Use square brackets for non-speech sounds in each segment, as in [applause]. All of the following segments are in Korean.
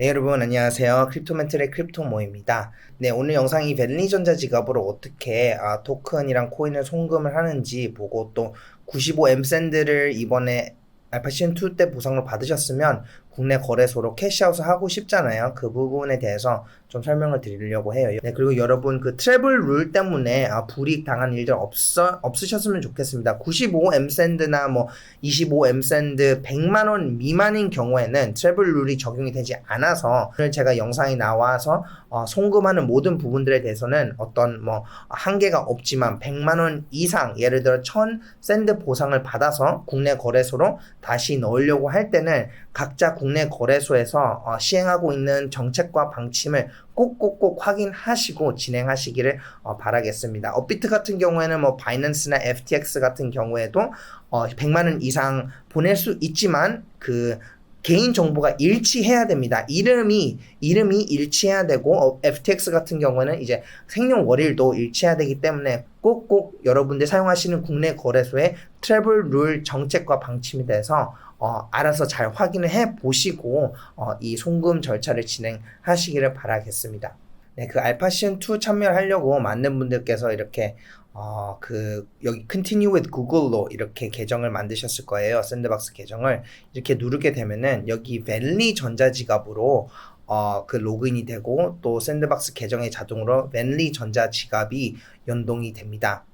네, 여러분 안녕하세요. 크립토멘틀의 크립토모입니다. 네, 오늘 영상이 벨리 전자 지갑으로 어떻게 아, 토큰이랑 코인을 송금을 하는지 보고 또 95M 샌드를 이번에 알파시즌 2 때 보상을 받으셨으면 국내 거래소로 캐시아웃을 하고 싶잖아요. 그 부분에 대해서 좀 설명을 드리려고 해요. 네, 그리고 여러분 그 트래블 룰 때문에 아, 불이익 당한 일들 없어, 없으셨으면 좋겠습니다. 95M 샌드나 뭐 25M 샌드 100만 원 미만인 경우에는 트래블 룰이 적용이 되지 않아서 오늘 제가 영상이 나와서 어, 송금하는 모든 부분들에 대해서는 어떤 뭐 한계가 없지만 100만 원 이상 예를 들어 1000 샌드 보상을 받아서 국내 거래소로 다시 넣으려고 할 때는 각자 국내 거래소에서 어, 시행하고 있는 정책과 방침을 꼭꼭꼭 확인하시고 진행하시기를 어, 바라겠습니다. 업비트 같은 경우에는 뭐 바이낸스나 FTX 같은 경우에도 어, 100만 원 이상 보낼 수 있지만 그 개인 정보가 일치해야 됩니다. 이름이 이름이 일치해야 되고 어, FTX 같은 경우는 이제 생년월일도 일치해야 되기 때문에 꼭꼭 여러분들 사용하시는 국내 거래소의 트래블 룰 정책과 방침에 대해서 어, 알아서 잘 확인을 해 보시고 어, 이 송금 절차를 진행하시기를 바라겠습니다. 네, 그 알파 시즌 2 참여하려고 많은 분들께서 이렇게 어, 그 여기 continue with Google로 이렇게 계정을 만드셨을 거예요. 샌드박스 계정을 이렇게 누르게 되면은 여기 벨리 전자지갑으로 어, 그 로그인이 되고 또 샌드박스 계정에 자동으로 벨리 전자지갑이 연동이 됩니다.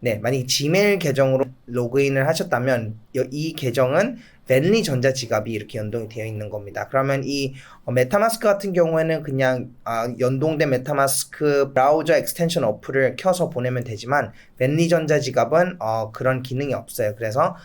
네, 만약 지메일 계정으로 로그인을 하셨다면 이 계정은 벤리 전자지갑이 이렇게 연동이 되어 있는 겁니다. 그러면 이 어, 메타마스크 같은 경우에는 그냥 아, 연동된 메타마스크 브라우저 엑스텐션 어플을 켜서 보내면 되지만 벤리 전자지갑은 어, 그런 기능이 없어요. 그래서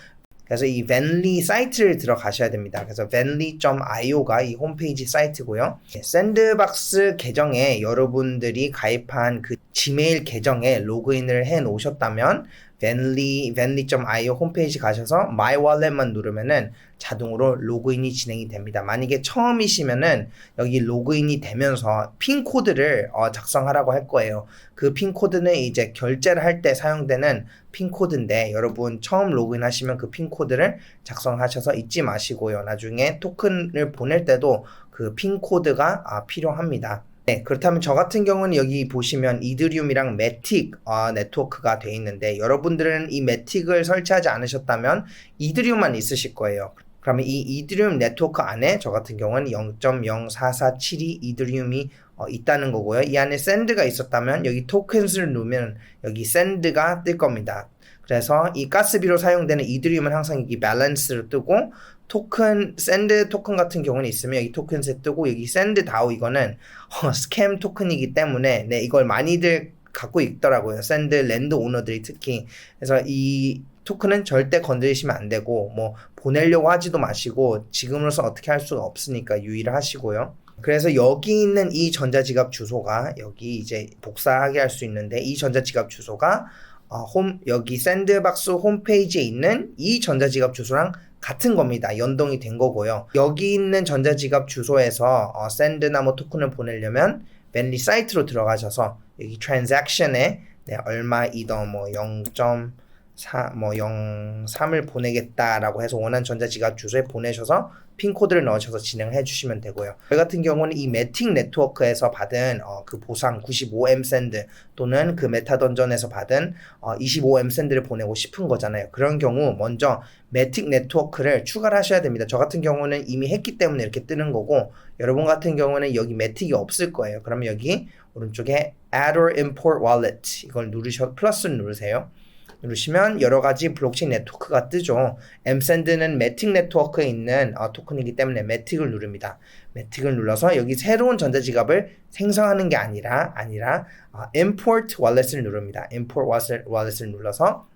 그래서 이 벤리 사이트를 들어가셔야 됩니다. 그래서 venly.io가 이 홈페이지 사이트고요. 샌드박스 계정에 여러분들이 가입한 그 지메일 계정에 로그인을 해 놓으셨다면 venly, venly.io 홈페이지 가셔서 my wallet만 누르면은 자동으로 로그인이 진행이 됩니다. 만약에 처음이시면은 여기 로그인이 되면서 핀 코드를 어, 작성하라고 할 거예요. 그 핀 코드는 이제 결제를 할 때 사용되는 핀 코드인데 여러분 처음 로그인 하시면 그 핀 코드를 작성하셔서 잊지 마시고요. 나중에 토큰을 보낼 때도 그 핀 코드가 아, 필요합니다. 네, 그렇다면 저 같은 경우는 여기 보시면 이드리움이랑 매틱 어, 네트워크가 되어 있는데 여러분들은 이 매틱을 설치하지 않으셨다면 이드리움만 있으실 거예요. 그러면 이 이드리움 네트워크 안에 저 같은 경우는 0.04472 이드리움이 어, 있다는 거고요. 이 안에 샌드가 있었다면 여기 토큰을 누르면 여기 샌드가 뜰 겁니다. 그래서 이 가스비로 사용되는 이드리움은 항상 여기 밸런스로 뜨고 토큰 샌드 토큰 같은 경우는 있으면 여기 토큰셋 뜨고 여기 샌드 다오 이거는 [laughs] 어, 스캠 토큰이기 때문에 네 이걸 많이들 갖고 있더라고요 샌드 랜드 오너들이 특히 그래서 이 토큰은 절대 건드리시면 안 되고 뭐 보내려고 하지도 마시고 지금으로서 어떻게 할 수가 없으니까 유의를 하시고요. 그래서 여기 있는 이 전자지갑 주소가 여기 이제 복사하게 할 수 있는데 이 전자지갑 주소가 어, 홈 여기 샌드박스 홈페이지에 있는 이 전자지갑 주소랑 같은 겁니다. 연동이 된 거고요. 여기 있는 전자지갑 주소에서 어, 샌드나 뭐 토큰을 보내려면 벤리 사이트로 들어가셔서 여기 트랜잭션에 네, 얼마 이더 뭐 0. 4, 뭐 0, 3을 보내겠다라고 해서 원하는 전자지갑 주소에 보내셔서 핀 코드를 넣으셔서 진행해 주시면 되고요. 저희 같은 경우는 이 매틱 네트워크에서 받은 어, 그 보상 95M 샌드 또는 그 메타 던전에서 받은 어, 25M 샌드를 보내고 싶은 거잖아요. 그런 경우 먼저 매틱 네트워크를 추가를 하셔야 됩니다. 저 같은 경우는 이미 했기 때문에 이렇게 뜨는 거고 여러분 같은 경우는 여기 매틱이 없을 거예요. 그러면 여기 오른쪽에 Add or Import Wallet 이걸 누르셔 플러스를 누르세요. 누르시면 여러 가지 블록체인 네트워크가 뜨죠. 엠샌드는 매틱 네트워크에 있는 어, 토큰이기 때문에 매틱을 누릅니다. 매틱을 눌러서 여기 새로운 전자지갑을 생성하는 게 아니라 아니라 어, import wallet을 누릅니다. import wallet, wallet을 눌러서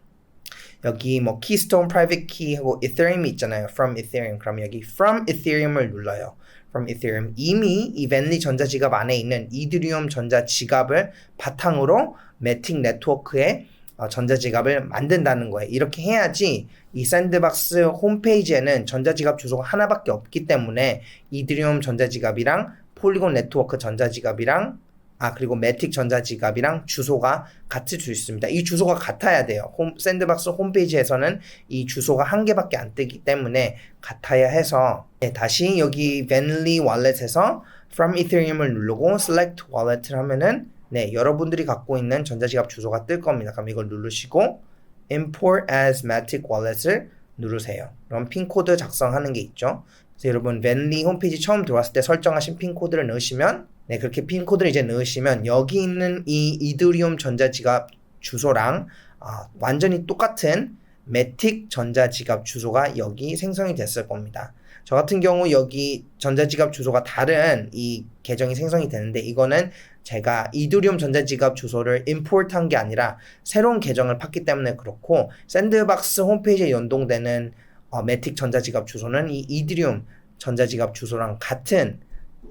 여기 뭐 keystone private key 하고 ethereum 있잖아요. from ethereum. 그럼 여기 from ethereum을 눌러요. from ethereum. 이미 이 벤리 전자지갑 안에 있는 이드리움 전자지갑을 바탕으로 매틱 네트워크에 어, 전자지갑을 만든다는 거예요. 이렇게 해야지 이 샌드박스 홈페이지에는 전자지갑 주소가 하나밖에 없기 때문에 이드리움 전자지갑이랑 폴리곤 네트워크 전자지갑이랑 아 그리고 매틱 전자지갑이랑 주소가 같을 수 있습니다. 이 주소가 같아야 돼요. 홈, 샌드박스 홈페이지에서는 이 주소가 한 개밖에 안 뜨기 때문에 같아야 해서 네, 다시 여기 Venly Wallet에서 From Ethereum을 누르고 Select Wallet을 하면은 네 여러분들이 갖고 있는 전자지갑 주소가 뜰 겁니다. 그럼 이걸 누르시고 Import as Matic Wallet을 누르세요. 그럼 핀 코드 작성하는 게 있죠. 그래서 여러분 벤리 홈페이지 처음 들어왔을 때 설정하신 핀 코드를 넣으시면 네 그렇게 핀 코드를 이제 넣으시면 여기 있는 이 이더리움 전자지갑 주소랑 아, 완전히 똑같은 매틱 전자지갑 주소가 여기 생성이 됐을 겁니다. 저 같은 경우 여기 전자지갑 주소가 다른 이 계정이 생성이 되는데 이거는 제가 이더리움 전자지갑 주소를 임포트한 게 아니라 새로운 계정을 팠기 때문에 그렇고 샌드박스 홈페이지에 연동되는 어, 매틱 전자지갑 주소는 이 이더리움 전자지갑 주소랑 같은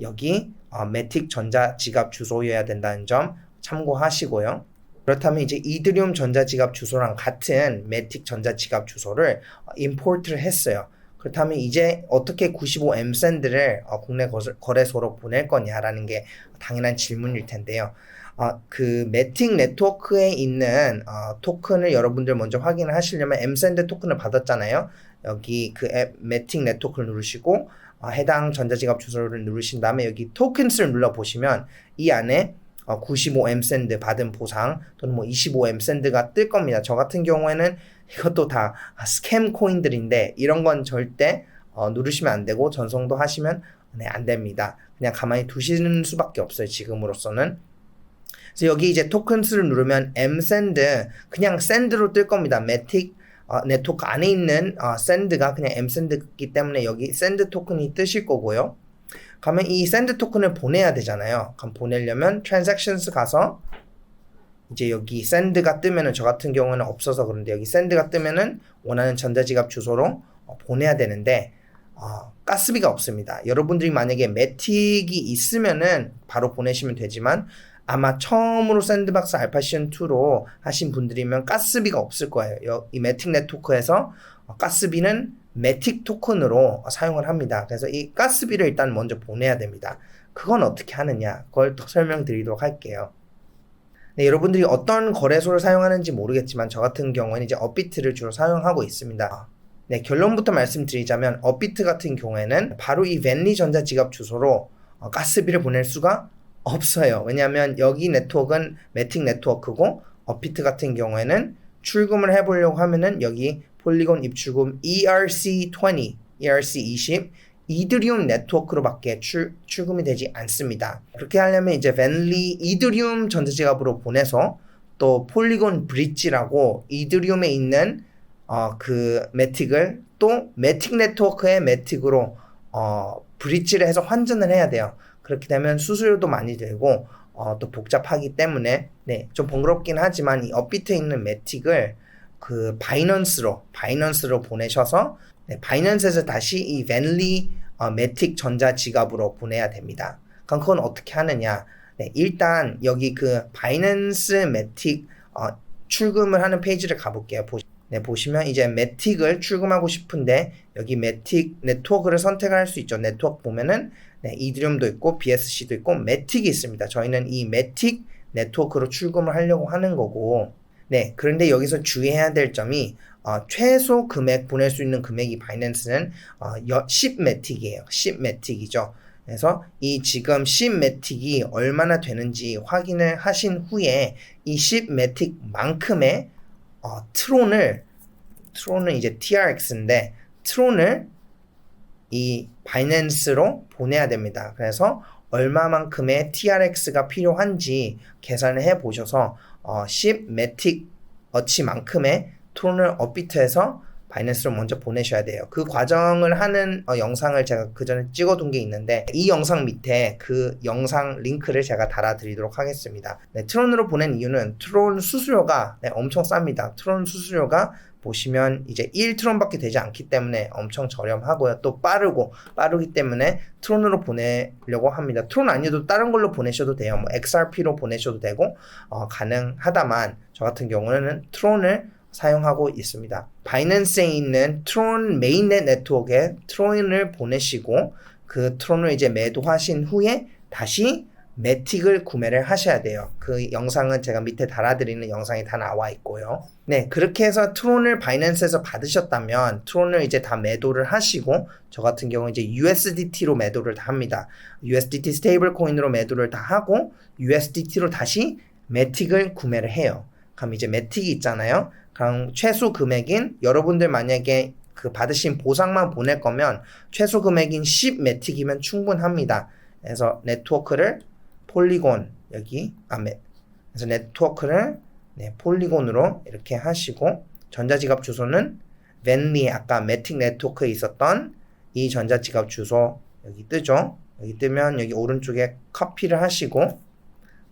여기 어, 매틱 전자지갑 주소여야 된다는 점 참고하시고요. 그렇다면 이제 이더리움 전자지갑 주소랑 같은 매틱 전자지갑 주소를 어, 임포트를 했어요. 그렇다면 이제 어떻게 95M 샌드를 어, 국내 거래- 거래소로 보낼 거냐라는 게 당연한 질문일 텐데요. 어, 그 매틱 네트워크에 있는 어, 토큰을 여러분들 먼저 확인을 하시려면 엠샌드 토큰을 받았잖아요. 여기 그 앱, 매틱 네트워크를 누르시고 어, 해당 전자지갑 주소를 누르신 다음에 여기 토큰스를 눌러 보시면 이 안에 어, 95M 샌드 받은 보상 또는 뭐 25M 샌드가 뜰 겁니다. 저 같은 경우에는 이것도 다 스캠 코인들인데 이런 건 절대 어, 누르시면 안 되고 전송도 하시면 네, 안 됩니다. 그냥 가만히 두시는 수밖에 없어요. 지금으로서는. 그래서 여기 이제 토큰 수를 누르면 M send 그냥 send로 뜰 겁니다. 매틱 어, 네트워크 안에 있는 어, send가 그냥 M send이기 때문에 여기 send 토큰이 뜨실 거고요. 그러면 이 send 토큰을 보내야 되잖아요. 그럼 보내려면 transactions 가서 이제 여기 send가 뜨면은 저 같은 경우는 없어서 그런데 여기 send가 뜨면은 원하는 전자지갑 주소로 어, 보내야 되는데 어, 가스비가 없습니다. 여러분들이 만약에 매틱이 있으면은 바로 보내시면 되지만 아마 처음으로 샌드박스 알파 시즌 2로 하신 분들이면 가스비가 없을 거예요. 여- 이 매틱 네트워크에서 어, 가스비는 매틱 토큰으로 사용을 합니다. 그래서 이 가스비를 일단 먼저 보내야 됩니다. 그건 어떻게 하느냐? 그걸 더 설명드리도록 할게요. 네, 여러분들이 어떤 거래소를 사용하는지 모르겠지만 저 같은 경우에는 이제 업비트를 주로 사용하고 있습니다. 네, 결론부터 말씀드리자면 업비트 같은 경우에는 바로 이 벤리 전자 지갑 주소로 어, 가스비를 보낼 수가 없어요. 왜냐하면 여기 네트워크는 매틱 네트워크고 업비트 같은 경우에는 출금을 해보려고 하면은 여기 폴리곤 입출금 E ERC20, ERC20 이드리움 네트워크로밖에 출, 출금이 되지 않습니다. 그렇게 하려면 이제 벤리 이드리움 전자지갑으로 보내서 또 폴리곤 브릿지라고 이드리움에 있는 어, 그 매틱을 또 매틱 네트워크의 매틱으로 어, 브릿지를 해서 환전을 해야 돼요. 그렇게 되면 수수료도 많이 들고 어, 또 복잡하기 때문에 네, 좀 번거롭긴 하지만 이 업비트에 있는 매틱을 그 바이넌스로 바이넌스로 보내셔서 네, 바이넌스에서 다시 이 벤리 어, 매틱 전자 지갑으로 보내야 됩니다. 그럼 그건 어떻게 하느냐? 네, 일단 여기 그 바이낸스 매틱 어, 출금을 하는 페이지를 가볼게요. 보, 네, 보시면 이제 매틱을 출금하고 싶은데 여기 매틱 네트워크를 선택할 수 있죠. 네트워크 보면은 네, 이드리움도 있고 BSC도 있고 매틱이 있습니다. 저희는 이 매틱 네트워크로 출금을 하려고 하는 거고 네, 그런데 여기서 주의해야 될 점이 어, 최소 금액 보낼 수 있는 금액이 바이낸스는 어, 10매틱이에요. 10매틱이죠. 그래서 이 지금 10매틱이 얼마나 되는지 확인을 하신 후에 이 10매틱만큼의 어, 트론을 트론은 이제 TRX인데 트론을 이 바이낸스로 보내야 됩니다. 그래서 얼마만큼의 TRX가 필요한지 계산을 해 보셔서 어, 10매틱 어치만큼의 트론을 업비트해서 바이낸스로 먼저 보내셔야 돼요. 그 과정을 하는 어, 영상을 제가 그 전에 찍어둔 게 있는데 이 영상 밑에 그 영상 링크를 제가 달아드리도록 하겠습니다. 네, 트론으로 보낸 이유는 트론 수수료가 네, 엄청 쌉니다. 트론 수수료가 보시면 이제 1트론밖에 되지 않기 때문에 엄청 저렴하고요. 또 빠르고 빠르기 때문에 트론으로 보내려고 합니다. 트론 아니어도 다른 걸로 보내셔도 돼요. 뭐 XRP로 보내셔도 되고 어, 가능하다만 저 같은 경우는 트론을 사용하고 있습니다. 바이낸스에 있는 트론 메인넷 네트워크에 트론을 보내시고 그 트론을 이제 매도하신 후에 다시 매틱을 구매를 하셔야 돼요. 그 영상은 제가 밑에 달아드리는 영상이 다 나와 있고요. 네, 그렇게 해서 트론을 바이낸스에서 받으셨다면 트론을 이제 다 매도를 하시고 저 같은 경우 이제 USDT로 매도를 다 합니다. USDT 스테이블 코인으로 매도를 다 하고 USDT로 다시 매틱을 구매를 해요. 그럼 이제 매틱이 있잖아요. 그럼 최소 금액인 여러분들 만약에 그 받으신 보상만 보낼 거면 최소 금액인 10 매틱이면 충분합니다. 그래서 네트워크를 폴리곤 여기 아 매, 그래서 네트워크를 네, 폴리곤으로 이렇게 하시고 전자지갑 주소는 벤리 아까 매틱 네트워크에 있었던 이 전자지갑 주소 여기 뜨죠. 여기 뜨면 여기 오른쪽에 커피를 하시고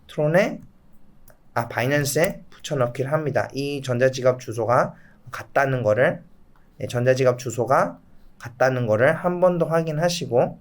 트론에 아 바이낸스에 붙여넣기를 합니다. 이 전자지갑 주소가 같다는 거를 네, 전자지갑 주소가 같다는 거를 한 번 더 확인하시고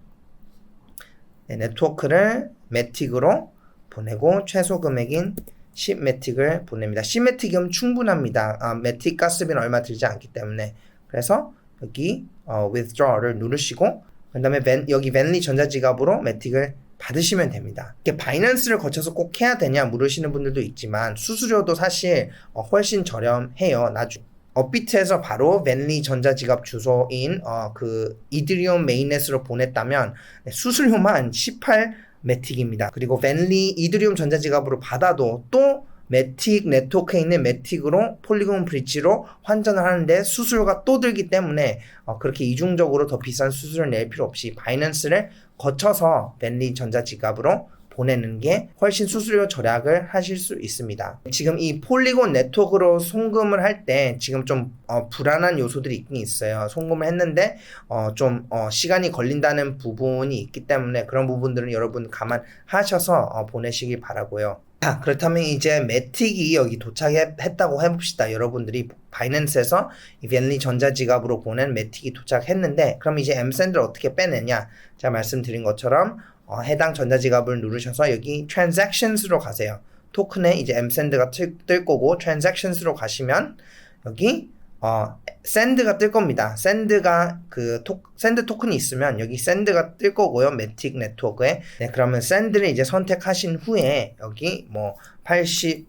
네, 네트워크를 매틱으로 보내고 최소 금액인 10 매틱을 보냅니다. 10 매틱이면 충분합니다. 아, 매틱 가스비는 얼마 들지 않기 때문에 그래서 여기 어, withdraw를 누르시고 그 다음에 여기 벤리 전자지갑으로 매틱을 받으시면 됩니다. 이게 바이낸스를 거쳐서 꼭 해야 되냐 물으시는 분들도 있지만 수수료도 사실 어, 훨씬 저렴해요. 나중 업비트에서 바로 벤리 전자지갑 주소인 어, 그 이드리움 메인넷으로 보냈다면 네, 수수료만 18 매틱입니다. 그리고 벤리 이드리움 전자지갑으로 받아도 또 매틱 네트워크에 있는 매틱으로 폴리곤 브릿지로 환전을 하는데 수수료가 또 들기 때문에 어, 그렇게 이중적으로 더 비싼 수수료를 낼 필요 없이 바이낸스를 거쳐서 벤리 전자지갑으로 보내는 게 훨씬 수수료 절약을 하실 수 있습니다. 지금 이 폴리곤 네트워크로 송금을 할 때 지금 좀 어, 불안한 요소들이 있긴 있어요. 송금을 했는데 어, 좀 어, 시간이 걸린다는 부분이 있기 때문에 그런 부분들은 여러분 감안하셔서 어, 보내시길 바라고요. 자, 그렇다면 이제 매틱이 여기 도착했다고 해봅시다. 여러분들이 바이낸스에서 이 벤리 전자지갑으로 보낸 매틱이 도착했는데, 그럼 이제 엠샌드를 어떻게 빼내냐? 제가 말씀드린 것처럼 어, 해당 전자지갑을 누르셔서 여기 transactions로 가세요. 토큰에 이제 엠샌드가 뜰 거고 transactions로 가시면 여기 어, 샌드가 뜰 겁니다. 샌드가 그 토, 샌드 토큰이 있으면 여기 샌드가 뜰 거고요. 매틱 네트워크에. 네, 그러면 샌드를 이제 선택하신 후에 여기 뭐 80,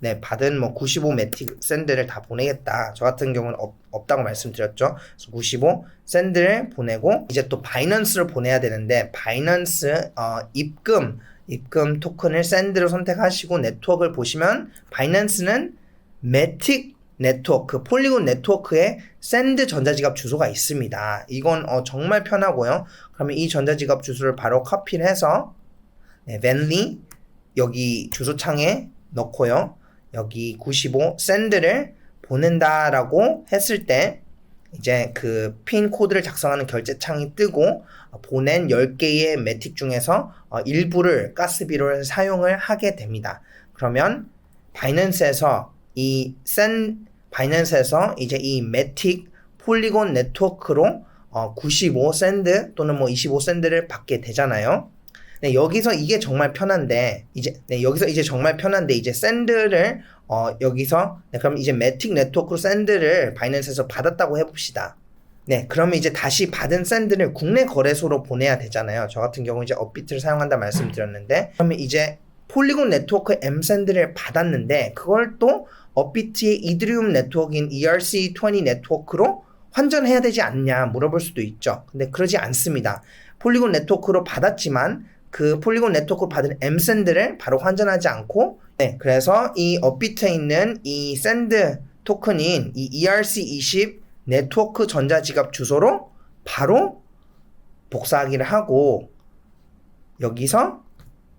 네, 받은 뭐 95 매틱 샌드를 다 보내겠다. 저 같은 경우는 없, 없다고 말씀드렸죠. 그래서 95 샌드를 보내고 이제 또 바이넌스를 보내야 되는데 바이넌스 어, 입금 입금 토큰을 샌드로 선택하시고 네트워크를 보시면 바이넌스는 매틱 네트워크, 폴리곤 네트워크에 샌드 전자지갑 주소가 있습니다. 이건 어, 정말 편하고요. 그러면 이 전자지갑 주소를 바로 커피를 해서 네, 벤리 여기 주소창에 넣고요. 여기 95 샌드를 보낸다라고 했을 때 이제 그 핀 코드를 작성하는 결제 창이 뜨고 어, 보낸 10개의 매틱 중에서 어, 일부를 가스비를 사용을 하게 됩니다. 그러면 바이낸스에서 이 샌 바이낸스에서 이제 이 매틱 폴리곤 네트워크로 어, 95 샌드 또는 뭐 25 샌드를 받게 되잖아요. 네, 여기서 이게 정말 편한데 이제 네, 여기서 이제 정말 편한데 이제 샌드를 어, 여기서 네, 그럼 이제 매틱 네트워크로 샌드를 바이낸스에서 받았다고 해봅시다. 네, 그러면 이제 다시 받은 샌드를 국내 거래소로 보내야 되잖아요. 저 같은 경우 이제 업비트를 사용한다 말씀드렸는데 그러면 이제 폴리곤 네트워크 M 샌드를 받았는데 그걸 또 업비트의 이드리움 네트워크인 ERC20 네트워크로 환전해야 되지 않냐 물어볼 수도 있죠. 근데 그러지 않습니다. 폴리곤 네트워크로 받았지만 그 폴리곤 네트워크로 받은 M 샌드를 바로 환전하지 않고 네, 그래서 이 업비트에 있는 이 샌드 토큰인 이 ERC20 네트워크 전자지갑 주소로 바로 복사하기를 하고 여기서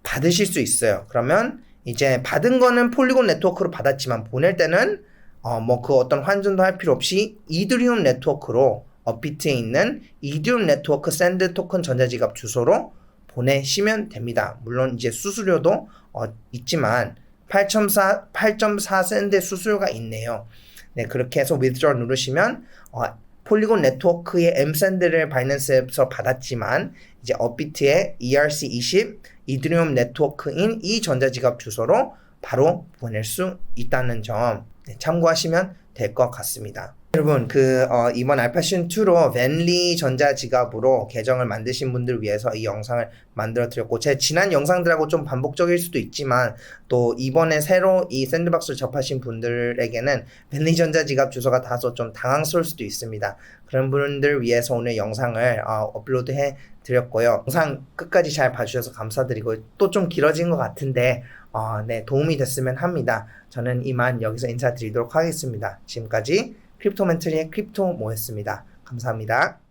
받으실 수 있어요. 그러면 이제 받은 거는 폴리곤 네트워크로 받았지만 보낼 때는 어 뭐 그 어떤 환전도 할 필요 없이 이드리움 네트워크로 업비트에 있는 이드리움 네트워크 샌드 토큰 전자지갑 주소로 보내시면 됩니다. 물론 이제 수수료도 어 있지만 8.4 8.4 샌드 수수료가 있네요. 네, 그렇게 해서 withdraw 누르시면 어, 폴리곤 네트워크의 엠샌드를 바이낸스에서 받았지만 이제 업비트의 ERC20 이드리움 네트워크인 이 전자지갑 주소로 바로 보낼 수 있다는 점 네, 참고하시면 될 것 같습니다. 여러분 그 어, 이번 알파슌 2로 벤리 전자 지갑으로 계정을 만드신 분들 위해서 이 영상을 만들어 드렸고 제 지난 영상들하고 좀 반복적일 수도 있지만 또 이번에 새로 이 샌드박스를 접하신 분들에게는 벤리 전자 지갑 주소가 다소 좀 당황스러울 수도 있습니다. 그런 분들 위해서 오늘 영상을 어, 업로드 해 드렸고요. 영상 끝까지 잘 봐주셔서 감사드리고 또 좀 길어진 것 같은데 어, 네 도움이 됐으면 합니다. 저는 이만 여기서 인사드리도록 하겠습니다. 지금까지 크립토멘트리의 크립토 모였습니다. 감사합니다.